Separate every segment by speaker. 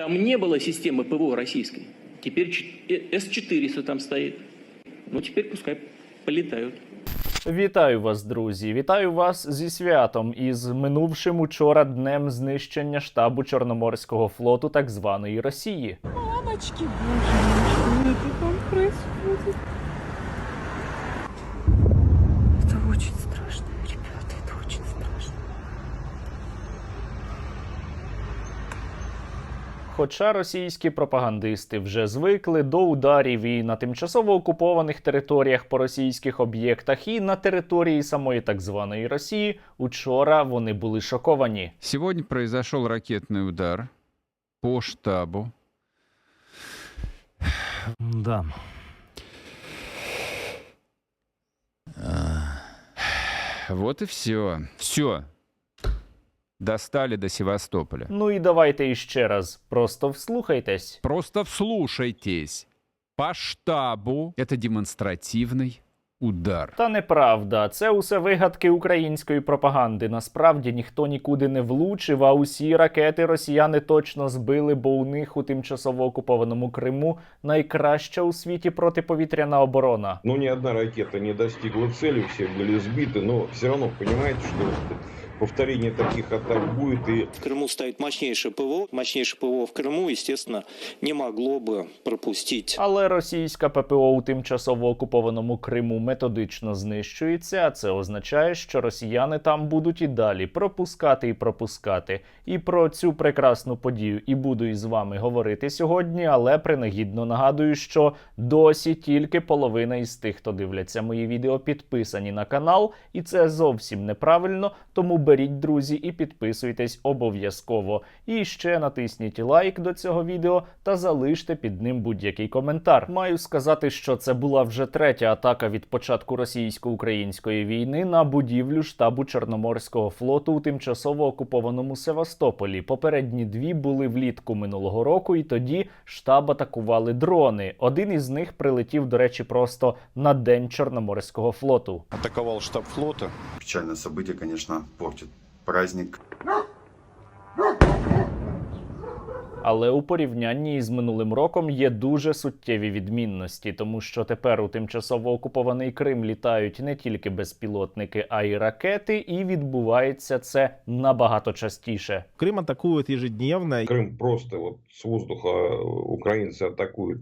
Speaker 1: Там не было системы ПВО российской. Теперь ч- э, С-400 там стоит. Ну, теперь пускай полетают.
Speaker 2: Вітаю вас, друзі! Вітаю вас зі святом із минувшим учора днем знищення штабу Чорноморського флоту так званої Росії.
Speaker 3: Мамочки, боже
Speaker 2: Хоча російські пропагандисти вже звикли до ударів і на тимчасово окупованих територіях по російських об'єктах, і на території самої так званої Росії, учора вони були шоковані.
Speaker 4: Сегодня произошел ракетный удар по штабу.
Speaker 5: Да.
Speaker 4: Вот и все. Все Достали до Севастополя.
Speaker 2: Ну і давайте іще раз, просто вслухайтесь.
Speaker 4: Просто вслушайтесь. По штабу это демонстративный удар.
Speaker 2: Та неправда, це усе вигадки української пропаганди. Насправді ніхто нікуди не влучив, а усі ракети росіяни точно збили, бо у них у тимчасово окупованому Криму найкраща у світі протиповітряна оборона.
Speaker 6: Но ни одна ракета не достигла цели, все были сбиты, но все равно понимаете, что повторение таких атак будет и
Speaker 7: В Крыму стоит мощнейшее ПВО. Мощнейшее ПВО в Крыму, естественно, не могло бы пропустить
Speaker 2: Але російська ППО у тимчасово окупованому Криму методично знищується. А це означає, що росіяни там будуть і далі пропускати і пропускати. І про цю прекрасну подію і буду із вами говорити сьогодні. Але принагідно нагадую, що досі тільки половина із тих, хто дивляться мої відео, підписані на канал, і це зовсім неправильно. Тому беріть, друзі, і підписуйтесь обов'язково. І ще натисніть лайк до цього відео та залиште під ним будь-який коментар. Маю сказати, що це була вже третя атака від початку російсько-української війни на будівлю штабу Чорноморського флоту у тимчасово окупованому Севастополі. Попередні дві були влітку минулого року, і тоді штаб атакували дрони. Один із них прилетів, до речі, просто на день Чорноморського флоту.
Speaker 8: атаковал штаб флота.
Speaker 9: Печальное событие, конечно, портит праздник.
Speaker 2: Але у порівнянні із минулим роком є дуже суттєві відмінності, тому що тепер у тимчасово окупований Крим літають не тільки безпілотники, а й ракети, і відбувається це набагато частіше.
Speaker 10: Крым атакуют ежедневно.
Speaker 6: Крым просто вот с воздуха украинцы атакуют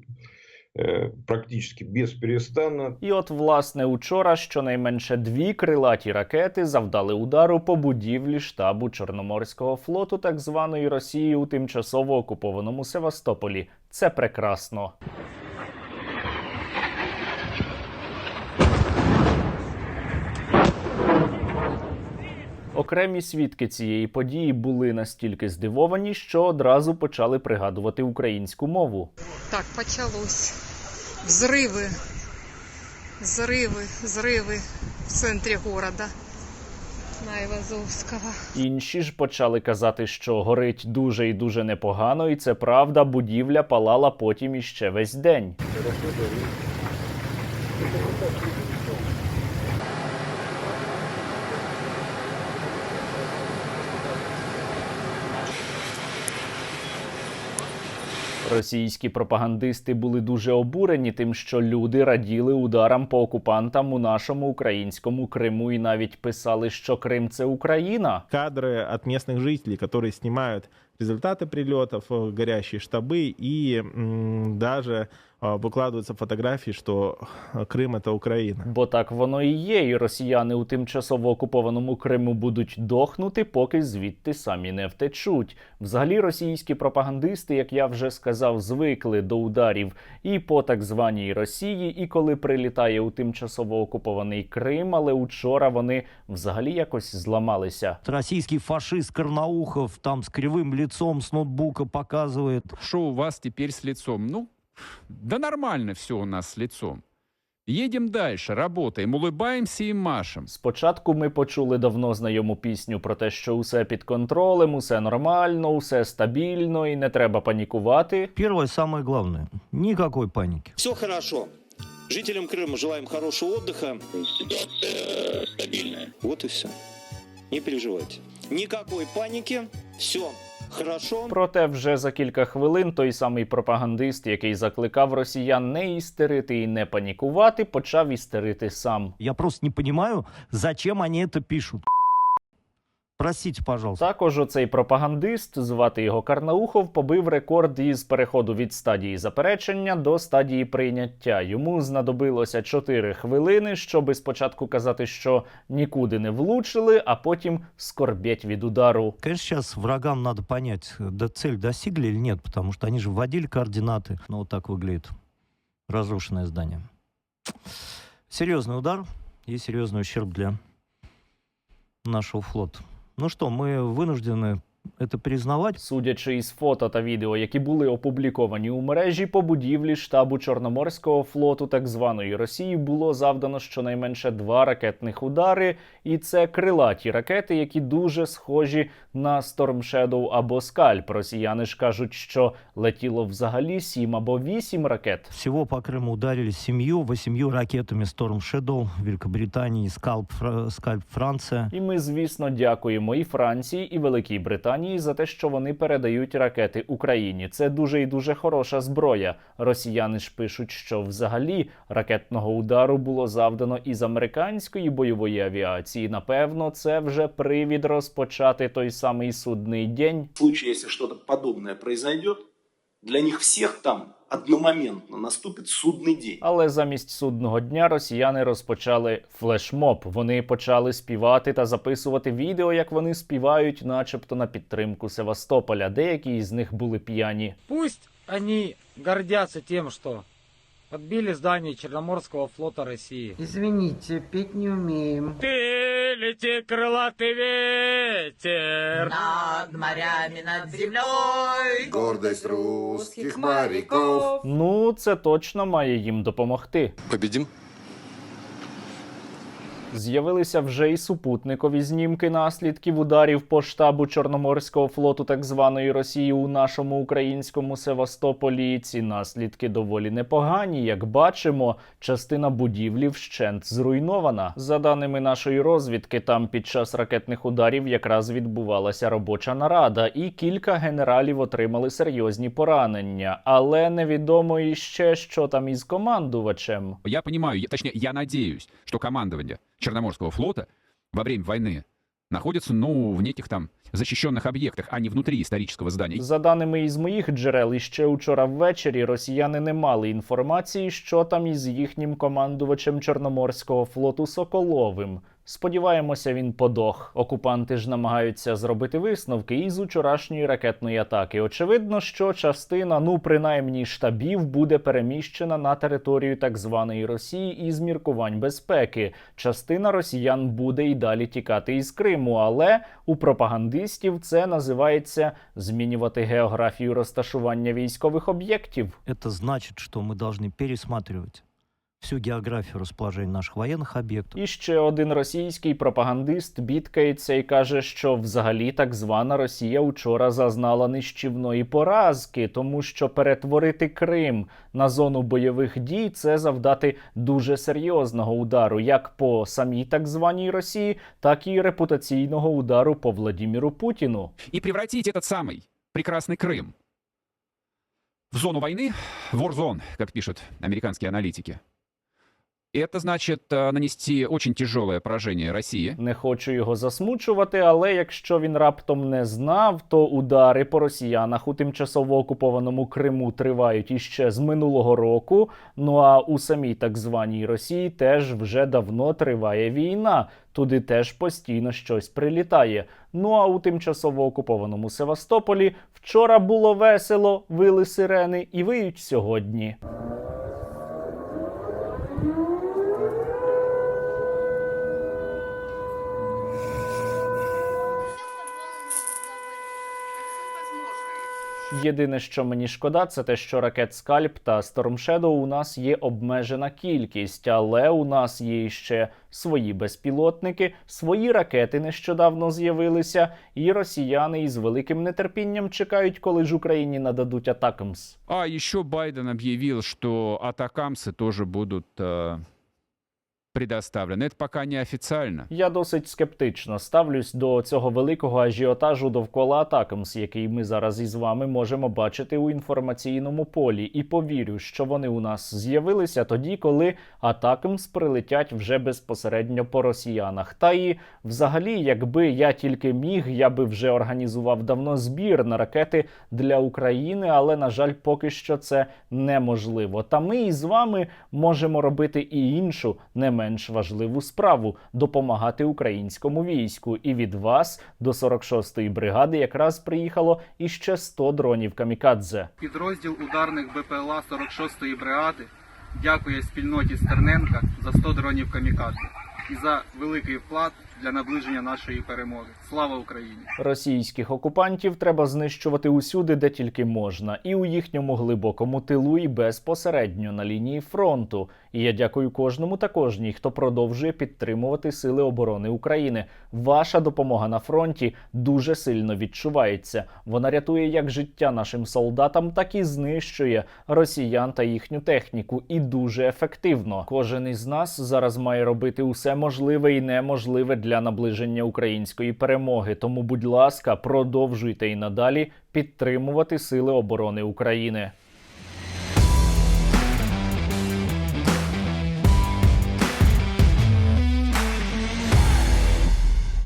Speaker 6: э, практически бесперестанно.
Speaker 2: І от, власне, учора щонайменше дві крилаті ракети завдали удару по будівлі штабу Чорноморського флоту так званої Росії у тимчасово окупованому Севастополі. Це прекрасно. Окремі свідки цієї події були настільки здивовані, що одразу почали пригадувати українську мову.
Speaker 3: Так, почалось. Взрывы, взрывы, взрывы в центре города. На Ивазовского.
Speaker 2: Інші ж почали казати, що горить дуже і дуже непогано, і це правда, будівля палала потім іще весь день. Російські пропагандисти були дуже обурені тим, що люди раділи ударам по окупантам у нашому українському Криму, і навіть писали, що Крим це Україна.
Speaker 10: Кадры от местных жителей, которые снимают результаты прилетов, э, горящие штабы и м, даже э, выкладываются фотографии, что э, Крым это Украина.
Speaker 2: Бо так воно і є, і росіяни у тимчасово окупованому Криму будуть дохнути, поки звідти самі не втечуть. Взагалі, російські пропагандисти, як я вже сказав, звикли до ударів і по так званій Росії, і коли прилітає у тимчасово окупований Крим, але учора вони взагалі якось зламалися.
Speaker 5: Российский фашист Карнаухов там с кривым лицом с ноутбука показывает.
Speaker 4: Что у вас теперь с лицом? Ну, да нормально все у нас с лицом. Едем дальше, работаем, улыбаемся и машем.
Speaker 2: Спочатку ми почули давно знайому пісню про те, що усе під контролем, усе нормально, усе стабільно і не треба панікувати.
Speaker 5: Первое, самое главное, никакой паники.
Speaker 7: Все хорошо. Жителям Крыма желаем хорошего отдыха. Ситуация стабильная. Вот и все. Не переживайте. Никакой паники. Все Хорошо.
Speaker 2: Проте вже за кілька хвилин той самий пропагандист, який закликав росіян не істерити і не панікувати, почав істерити сам.
Speaker 5: Я просто не розумію, зачем вони це пишут. Простите, пожалуйста.
Speaker 2: Також оцей пропагандист, звати його Карнаухов, побив рекорд із переходу від стадії заперечення до стадії прийняття. Йому знадобилося 4 хвилини, щоби спочатку казати, що нікуди не влучили, а потім скорбять від удару.
Speaker 5: Конечно, сейчас врагам надо понять, да цель достигли или нет, потому что они же вводили координаты. Ну, вот так выглядит разрушенное здание. Серьезный удар и серьезный ущерб для нашего флота. Ну что, мы вынуждены это признавать.
Speaker 2: Судячи із фото та відео, які були опубліковані у мережі, по будівлі штабу Чорноморського флоту так званої Росії було завдано щонайменше два ракетних удари, і це крилаті ракети, які дуже схожі на Storm Shadow або Скальп. Росіяни ж кажуть, що летіло взагалі сім або вісім ракет.
Speaker 5: Всего по Крыму ударили семью, восемью ракетами Storm Shadow Великобритании, Скальп, Скальп Франция.
Speaker 2: І ми, звісно, дякуємо і Франції, і Великій Британії за те, що вони передають ракети Україні. Це дуже і дуже хороша зброя. Росіяни ж пишуть, що взагалі ракетного удару було завдано із американської бойової авіації. Напевно, це вже привід розпочати той самий судний день.
Speaker 8: В случае, если что-то произойдет, для них всех там одномоментно наступит судный день.
Speaker 2: Але замість судного дня росіяни розпочали флешмоб. Вони почали співати та записувати відео, як вони співають, начебто на підтримку Севастополя. Деякі із них були п'яні.
Speaker 11: Пусть они гордятся тем, что подбили здание Черноморского флота России.
Speaker 3: Извините, петь не умеем.
Speaker 11: Ты лети, крылатый ветер.
Speaker 3: Над морями, над землей.
Speaker 9: Гордость русских моряков.
Speaker 2: Ну, це точно має їм допомогти.
Speaker 8: Победим?
Speaker 2: З'явилися вже і супутникові знімки наслідків ударів по штабу Чорноморського флоту так званої Росії у нашому українському Севастополі. Ці наслідки доволі непогані. Як бачимо, частина будівлі вщент зруйнована. За даними нашої розвідки, там під час ракетних ударів якраз відбувалася робоча нарада, і кілька генералів отримали серйозні поранення. Але невідомо іще, що там із командувачем.
Speaker 4: Я понимаю, я- точнее, я надеюсь, что командование Черноморского флота во время войны находится, ну, в неких там защищенных объектах, а не внутри исторического здания.
Speaker 2: За даними із моїх джерел, іще учора ввечері росіяни не мали інформації, що там із їхнім командувачем Чорноморського флоту Соколовим. Сподіваємося, він подох. Окупанти ж намагаються зробити висновки із учорашньої ракетної атаки. Очевидно, що частина, ну принаймні штабів, буде переміщена на територію так званої Росії із міркувань безпеки. Частина росіян буде і далі тікати із Криму, але у пропагандистів це називається змінювати географію розташування військових об'єктів.
Speaker 5: Это значит, что мы должны пересматривать всю географию расположения наших военных объектов.
Speaker 2: І ще один російський пропагандист бідкається і каже, що взагалі так звана Росія учора зазнала нищівної поразки, тому що перетворити Крим на зону бойових дій це завдати дуже серйозного удару, як по самій так званій Росії, так і репутаційного удару по Владіміру Путіну.
Speaker 4: И превратить этот самый прекрасный Крым в зону войны, war как пишут американские аналитики. И это значит э, нанести очень тяжелое поражение России.
Speaker 2: Не хочу його засмучувати, але якщо він раптом не знав, то удари по росіянах у тимчасово окупованому Криму тривають іще з минулого року. Ну а у самій так званій Росії теж вже давно триває війна. Туди теж постійно щось прилітає. Ну а у тимчасово окупованому Севастополі вчора було весело, вили сирени і виють сьогодні. Єдине, що мені шкода, це те, що ракет Скальп та Storm Shadow у нас є обмежена кількість, але у нас є ще свої безпілотники, свої ракети нещодавно з'явилися, і росіяни із великим нетерпінням чекають, коли ж Україні нададуть атакамс.
Speaker 4: А еще Байден объявил, что атакамсы тоже будут э, предоставлено. Это пока не официально.
Speaker 2: Я досить скептично ставлюсь до цього великого ажіотажу довкола Атакамс, який ми зараз із вами можемо бачити у інформаційному полі, і повірю, що вони у нас з'явилися тоді, коли Атакамс прилетять вже безпосередньо по росіянах. Та і взагалі, якби я тільки міг, я би вже організував давно збір на ракети для України, але на жаль, поки що це неможливо. Та ми із вами можемо робити і іншу не менш важливу справу допомагати українському війську. І від вас до 46-ї бригади якраз приїхало іще 100 дронів камікадзе.
Speaker 12: Підрозділ ударних БПЛА 46-ї бригади дякує спільноті Стерненка за 100 дронів камікадзе і за великий вклад для наближення нашої перемоги. Слава Україні!
Speaker 2: Російських окупантів треба знищувати усюди, де тільки можна, і у їхньому глибокому тилу, і безпосередньо на лінії фронту. І я дякую кожному та кожній, хто продовжує підтримувати сили оборони України. Ваша допомога на фронті дуже сильно відчувається. Вона рятує як життя нашим солдатам, так і знищує росіян та їхню техніку. І дуже ефективно. Кожен із нас зараз має робити усе можливе і неможливе для наближення української перемоги. Тому, будь ласка, продовжуйте і надалі підтримувати сили оборони України.